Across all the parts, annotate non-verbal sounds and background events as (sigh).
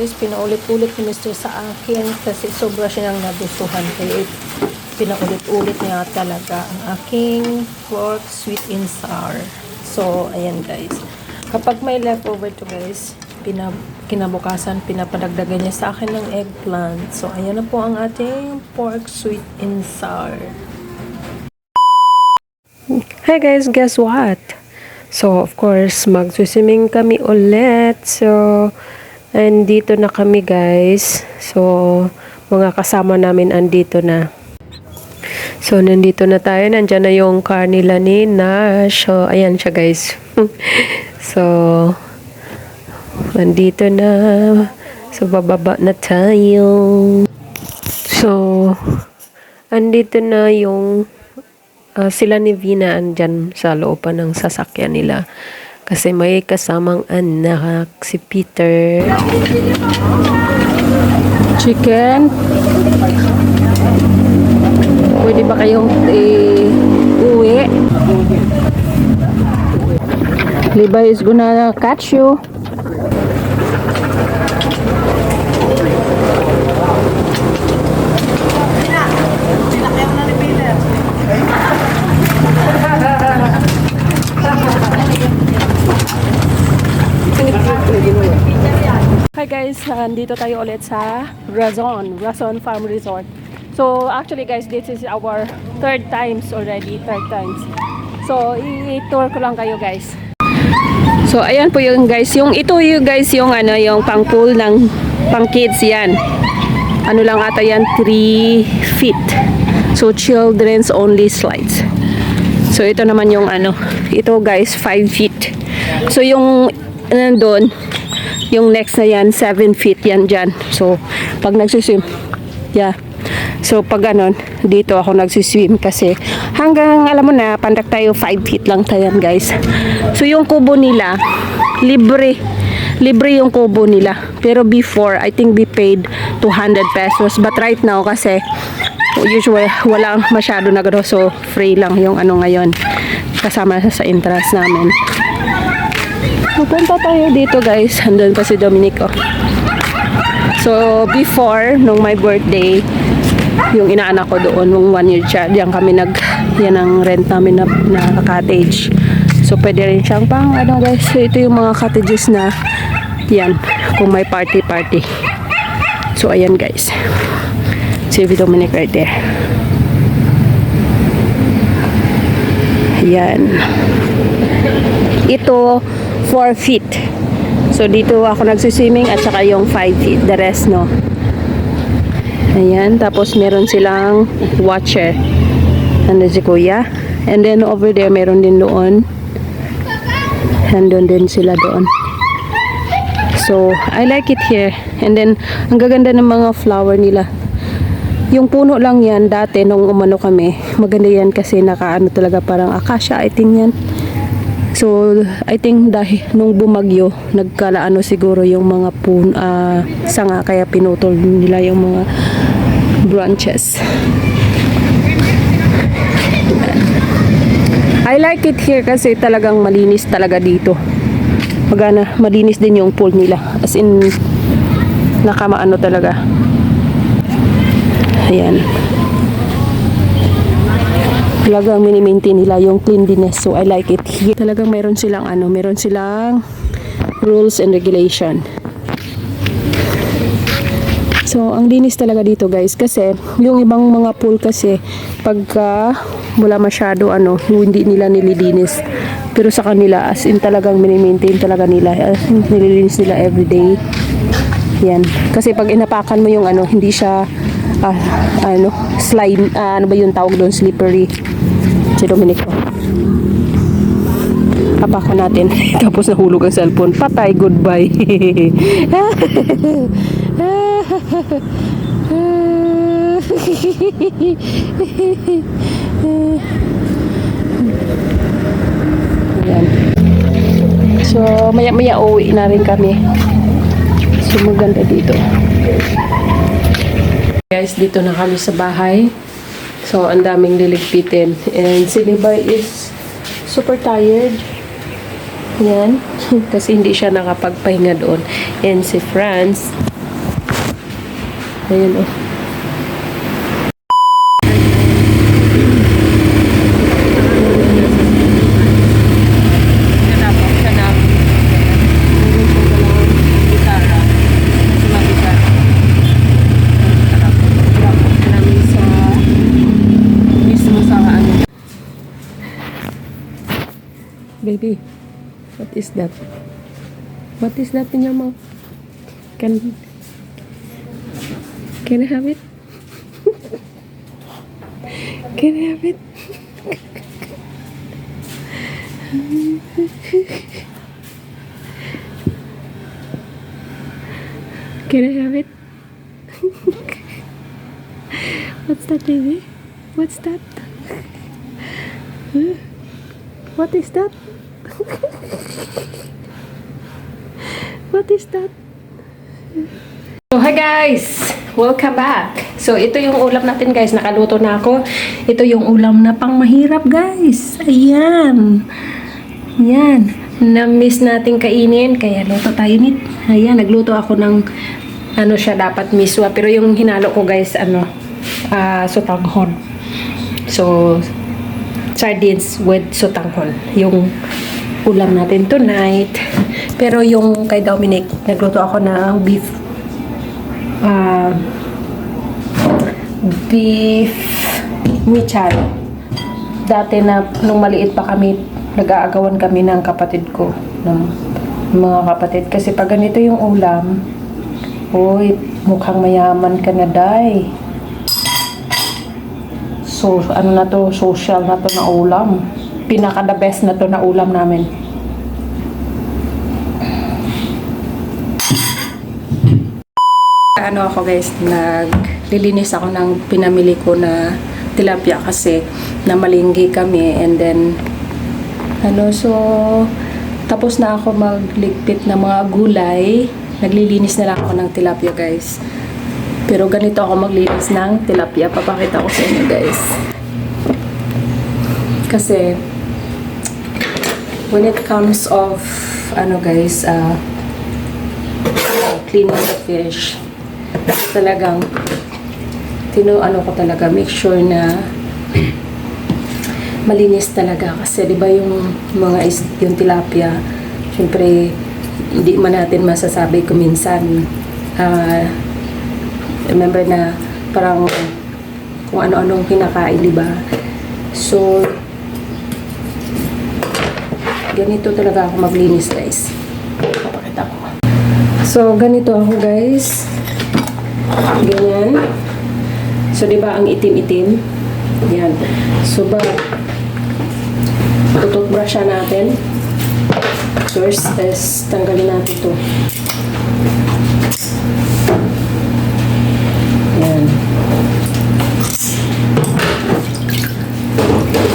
guys, pinaulit-ulit ni Mr. sa akin kasi sobra siyang nagustuhan. Kaya pinaulit-ulit niya talaga ang aking pork sweet and sour. So, ayan guys. Kapag may leftover to guys, pina, kinabukasan, pinapadagdagan niya sa akin ng eggplant. So, ayan na po ang ating pork sweet and sour. Hi guys, guess what? So, of course, magswiswimming kami ulit. So, andito na kami guys. So, mga kasama namin andito na. So, nandito na tayo. Nandyan na yung car nila ni Nash. So, ayan siya guys. (laughs) so, nandito na. So, bababa na tayo. So, andito na yung Ah, sila ni Vina andyan sa looban ng sasakyan nila. Kasi may kasamang anak, si Peter. Chicken. Pwede ba kayong eh, uwi? Levi is gonna catch you. Hi guys, andito tayo ulit sa Razon, Razon Farm Resort. So actually guys, this is our third times already, third times. So i-tour ko lang kayo guys. So ayan po yung guys, yung ito yung guys yung ano, yung pang pool ng pang kids yan. Ano lang ata yan, 3 feet. So children's only slides. So ito naman yung ano, ito guys 5 feet. So yung nandun, yung next na yan 7 feet yan dyan. So pag nagsiswim, yeah. So pag ganon, dito ako nagsiswim kasi hanggang alam mo na, pandak tayo 5 feet lang tayo guys. So yung kubo nila, libre. Libre yung kubo nila. Pero before, I think we paid 200 pesos. But right now kasi usually walang masyado na gano so free lang yung ano ngayon kasama sa interest namin pupunta tayo dito guys. Andun pa si Dominico. So before nung my birthday yung inaanak ko doon nung one year siya diyan kami nag yan ang rent namin na, na cottage. So pwede rin siyang pang ano guys so ito yung mga cottages na yan kung may party party so ayan guys. Si Dominic right there. Yan. Ito, 4 feet. So, dito ako nagsiswimming at saka yung 5 feet. The rest, no. Ayan. Tapos, meron silang watcher. Ano si Kuya. And then, over there, meron din doon. Nandun din sila doon. So, I like it here. And then, ang gaganda ng mga flower nila. Yung puno lang yan, dati nung umano kami, maganda yan kasi nakaano talaga parang akasya, I think yan. So, I think dahil nung bumagyo, nagkalaano siguro yung mga pun, ah, sanga, kaya pinutol nila yung mga branches. I like it here kasi talagang malinis talaga dito. Magana, malinis din yung pool nila. As in, nakamaano talaga. Ayan. Talagang mini-maintain nila yung cleanliness. So, I like it here. Talagang meron silang ano, meron silang rules and regulation. So, ang linis talaga dito guys kasi yung ibang mga pool kasi pagka wala masyado ano, hindi nila nililinis. Pero sa kanila as in talagang mini-maintain talaga nila. As in, nililinis nila everyday. Yan. Kasi pag inapakan mo yung ano, hindi siya ah, ano, slime, ah, ano ba yung tawag doon, slippery. Si Dominico. Apakan natin. (laughs) Tapos nahulog ang cellphone. Patay, goodbye. (laughs) So, maya-maya uwi na rin kami. So, maganda dito. Guys, dito na kami sa bahay. So, ang daming liligpitin. And si Levi is super tired. Yan. (laughs) Kasi hindi siya nakapagpahinga doon. And si Franz, ayun oh. Baby, what is that? What is that in your mouth? Can Can I have it? (laughs) Can I have it? (laughs) Can I have it? (laughs) What's that, baby? What's that? Huh? What is that? What is that? So, hi guys! Welcome back! So, ito yung ulam natin guys. Nakaluto na ako. Ito yung ulam na pang mahirap guys. Ayan. Ayan. Na-miss natin kainin. Kaya luto tayo nit. Ayan. Nagluto ako ng ano siya dapat miswa. Pero yung hinalo ko guys, ano, ah sutanghon. So, sardines with sutanghon. Yung ulam natin tonight. Pero yung kay Dominic, nagluto ako ng beef ah beef michan. Dati na, nung maliit pa kami, nag-aagawan kami ng kapatid ko, ng mga kapatid. Kasi pag ganito yung ulam, uy, mukhang mayaman ka na, day. So, ano na to, social na to na ulam. Pinaka the best na to na ulam namin. Ano ako guys, naglilinis ako ng pinamili ko na tilapia kasi namalinggi kami and then ano so tapos na ako magligpit ng mga gulay naglilinis na lang ako ng tilapia guys pero ganito ako maglinis ng tilapia. Papakita ko sa inyo guys. Kasi when it comes of ano guys uh, cleaning the fish talagang tino ano ko talaga make sure na malinis talaga. Kasi 'di ba yung mga yung tilapia syempre hindi man natin masasabi kung minsan ah, remember na parang kung ano-anong kinakain 'di ba so ganito talaga ako maglinis guys papakita ko so ganito ako guys ganyan So, di ba ang itim-itim? Yan. So, ba, tututbrush natin. First is tanggalin natin to. Yan.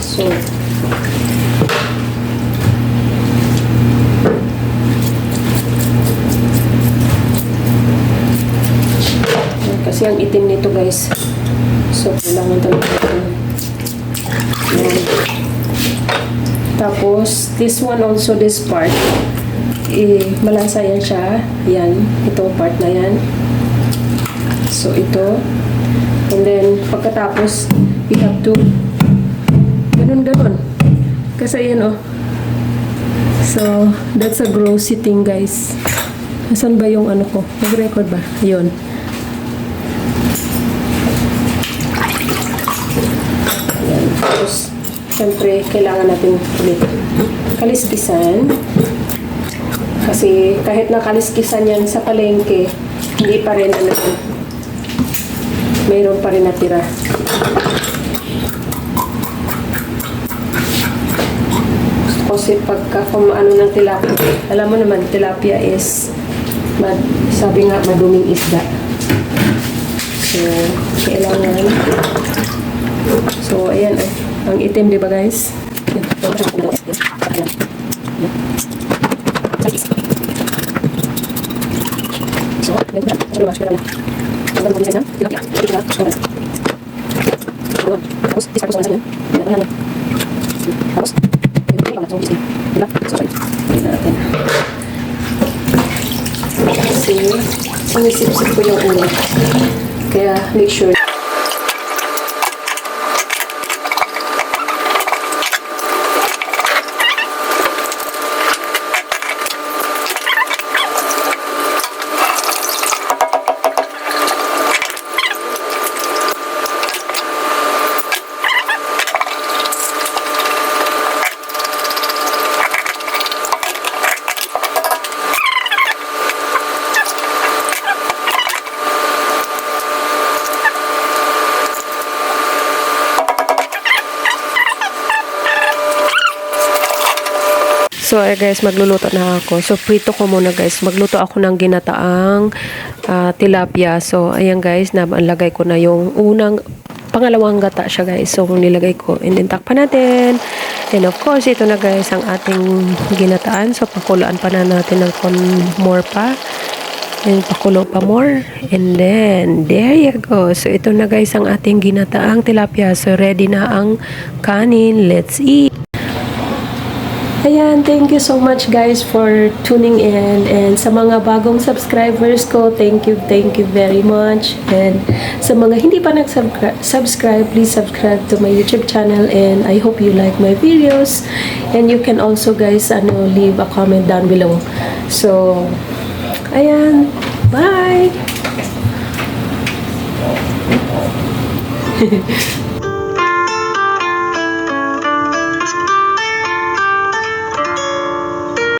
So, kasi ang itim nito guys. So, kailangan talaga. Tapos, this one also, this part, eh, malasa yan siya. Yan, ito part na yan. So, ito. And then, pagkatapos, we have to, ganun, ganun. Kasi yan, oh. So, that's a gross thing, guys. Nasaan ba yung ano ko? Nag-record ba? Ayun. Yan. Tapos, syempre, kailangan natin ulit kaliskisan. Kasi kahit nakaliskisan yan sa palengke, hindi pa rin ano, mayroon pa rin natira. Kasi pagka kung ano ng tilapia, alam mo naman, tilapia is, mad, sabi nga, maduming isda. So, kailangan So, ayan oh. Ang itim, di ba guys? Kasi, sinisip-sip ko yung ulo. Kaya make sure So, eh guys, magluluto na ako. So, prito ko muna guys. Magluto ako ng ginataang ah, tilapia. So, ayan guys, nalagay ko na yung unang, pangalawang gata siya guys. So, nilagay ko. And then, takpan natin. And of course, ito na guys, ang ating ginataan. So, pakulaan pa na natin ng kon- more pa. And pakulo pa more. And then, there you go. So, ito na guys ang ating ginataang tilapia. So, ready na ang kanin. Let's eat! Ayan, thank you so much guys for tuning in and sa mga bagong subscribers ko, thank you, thank you very much and sa mga hindi pa nag-subscribe, please subscribe to my YouTube channel and I hope you like my videos and you can also guys ano, leave a comment down below. So, ayan, bye! (laughs)